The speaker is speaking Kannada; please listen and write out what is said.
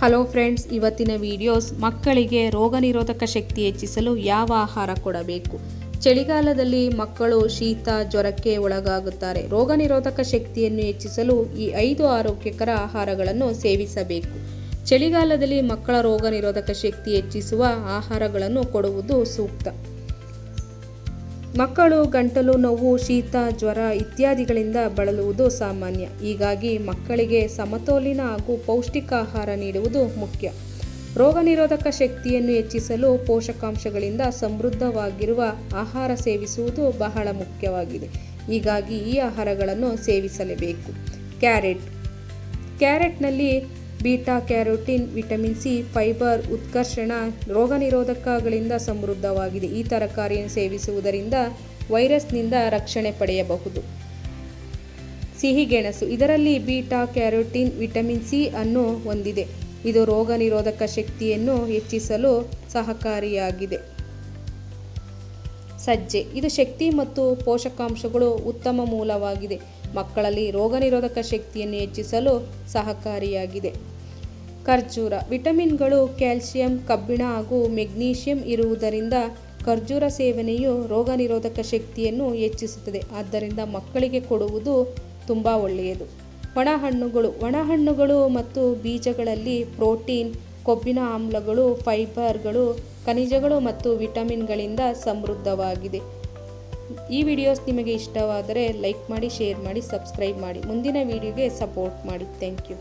ಹಲೋ ಫ್ರೆಂಡ್ಸ್ ಇವತ್ತಿನ ವಿಡಿಯೋಸ್ ಮಕ್ಕಳಿಗೆ ರೋಗ ನಿರೋಧಕ ಶಕ್ತಿ ಹೆಚ್ಚಿಸಲು ಯಾವ ಆಹಾರ ಕೊಡಬೇಕು? ಚಳಿಗಾಲದಲ್ಲಿ ಮಕ್ಕಳು ಶೀತ, ಜ್ವರಕ್ಕೆ ಒಳಗಾಗುತ್ತಾರೆ. ರೋಗ ನಿರೋಧಕ ಶಕ್ತಿಯನ್ನು ಹೆಚ್ಚಿಸಲು ಈ ಐದು ಆರೋಗ್ಯಕರ ಆಹಾರಗಳನ್ನು ಸೇವಿಸಬೇಕು. ಚಳಿಗಾಲದಲ್ಲಿ ಮಕ್ಕಳ ರೋಗ ನಿರೋಧಕ ಶಕ್ತಿ ಹೆಚ್ಚಿಸುವ ಆಹಾರಗಳನ್ನು ಕೊಡುವುದು ಸೂಕ್ತ. ಮಕ್ಕಳು, ಗಂಟಲು ನೋವು, ಶೀತ, ಜ್ವರ ಇತ್ಯಾದಿಗಳಿಂದ ಬಳಲುವುದು ಸಾಮಾನ್ಯ. ಹೀಗಾಗಿ ಮಕ್ಕಳಿಗೆ ಸಮತೋಲಿನ ಹಾಗೂ ಪೌಷ್ಟಿಕ ಆಹಾರ ನೀಡುವುದು ಮುಖ್ಯ. ರೋಗ ನಿರೋಧಕ ಶಕ್ತಿಯನ್ನು ಹೆಚ್ಚಿಸಲು ಪೋಷಕಾಂಶಗಳಿಂದ ಸಮೃದ್ಧವಾಗಿರುವ ಆಹಾರ ಸೇವಿಸುವುದು ಬಹಳ ಮುಖ್ಯವಾಗಿದೆ. ಹೀಗಾಗಿ ಈ ಆಹಾರಗಳನ್ನು ಸೇವಿಸಲೇಬೇಕು. Carrot. ಕ್ಯಾರೆಟ್ನಲ್ಲಿ beta carotene, vitamin C, fibre ಉತ್ಕರ್ಷಣ, ರೋಗ ನಿರೋಧಕಗಳಿಂದ ಸಮೃದ್ಧವಾಗಿದೆ. ಈ ತರಕಾರಿಯನ್ನು ಸೇವಿಸುವುದರಿಂದ ವೈರಸ್ನಿಂದ ರಕ್ಷಣೆ ಪಡೆಯಬಹುದು. ಸಿಹಿಗೆಣಸು ಇದರಲ್ಲಿ ಬೀಟಾ ಕ್ಯಾರೋಟಿನ್, ವಿಟಮಿನ್ ಸಿ ಅನ್ನು ಹೊಂದಿದೆ. ಇದು ರೋಗ ನಿರೋಧಕ ಶಕ್ತಿಯನ್ನು ಹೆಚ್ಚಿಸಲು ಸಹಕಾರಿಯಾಗಿದೆ. ಸಜ್ಜೆ. ಇದು ಶಕ್ತಿ ಮತ್ತು ಪೋಷಕಾಂಶಗಳು ಉತ್ತಮ ಮೂಲವಾಗಿದೆ. ಮಕ್ಕಳಲ್ಲಿ ರೋಗನಿರೋಧಕ ಶಕ್ತಿಯನ್ನು ಹೆಚ್ಚಿಸಲು ಸಹಕಾರಿಯಾಗಿದೆ. ಖರ್ಜೂರ. ವಿಟಮಿನ್ಗಳು, ಕ್ಯಾಲ್ಸಿಯಂ, ಕಬ್ಬಿಣ ಹಾಗೂ ಮೆಗ್ನೀಷಿಯಂ ಇರುವುದರಿಂದ ಖರ್ಜೂರ ಸೇವನೆಯು ರೋಗನಿರೋಧಕ ಶಕ್ತಿಯನ್ನು ಹೆಚ್ಚಿಸುತ್ತದೆ. ಆದ್ದರಿಂದ ಮಕ್ಕಳಿಗೆ ಕೊಡುವುದು ತುಂಬ ಒಳ್ಳೆಯದು. ಒಣಹಣ್ಣುಗಳು. ಒಣಹಣ್ಣುಗಳು ಮತ್ತು ಬೀಜಗಳಲ್ಲಿ ಪ್ರೋಟೀನ್ ಕೊಬ್ಬಿನ ಆಮ್ಲಗಳು, ಫೈಬರ್ಗಳು ಖನಿಜಗಳು ಮತ್ತು ವಿಟಮಿನ್ಗಳಿಂದ ಸಮೃದ್ಧವಾಗಿದೆ. ಈ ವಿಡಿಯೋಸ್ ನಿಮಗೆ ಇಷ್ಟವಾದರೆ ಲೈಕ್ ಮಾಡಿ, ಶೇರ್ ಮಾಡಿ, ಸಬ್ಸ್ಕ್ರೈಬ್ ಮಾಡಿ. ಮುಂದಿನ ವಿಡಿಯೋಗೆ ಸಪೋರ್ಟ್ ಮಾಡಿ. Thank you.